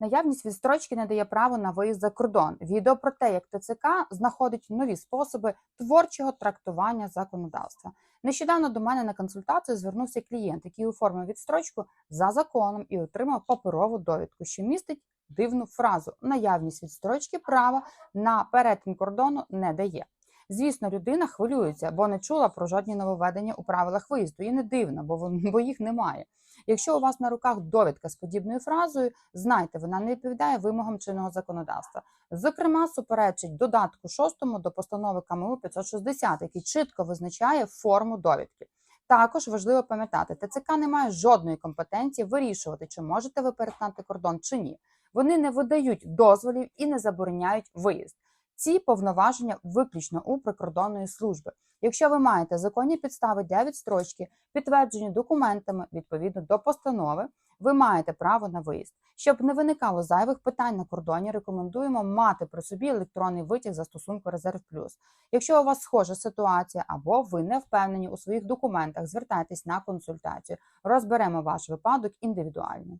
Наявність відстрочки не дає право на виїзд за кордон. Відео про те, як ТЦК знаходить нові способи творчого трактування законодавства. Нещодавно до мене на консультацію звернувся клієнт, який оформив відстрочку за законом і отримав паперову довідку, що містить дивну фразу: наявність відстрочки права на перетин кордону не дає. Звісно, людина хвилюється, бо не чула про жодні нововведення у правилах виїзду. І не дивно, бо, бо їх немає. Якщо у вас на руках довідка з подібною фразою, знайте, вона не відповідає вимогам чинного законодавства. Зокрема, суперечить додатку 6 до постанови КМУ 560, який чітко визначає форму довідки. Також важливо пам'ятати, ТЦК не має жодної компетенції вирішувати, чи можете ви перетнати кордон чи ні. Вони не видають дозволів і не забороняють виїзд. Ці повноваження виключно у прикордонної служби. Якщо ви маєте законні підстави для відстрочки, підтверджені документами відповідно до постанови, ви маєте право на виїзд. Щоб не виникало зайвих питань на кордоні, рекомендуємо мати при собі електронний витяг застосунку Резерв Плюс. Якщо у вас схожа ситуація або ви не впевнені у своїх документах, звертайтесь на консультацію. Розберемо ваш випадок індивідуально.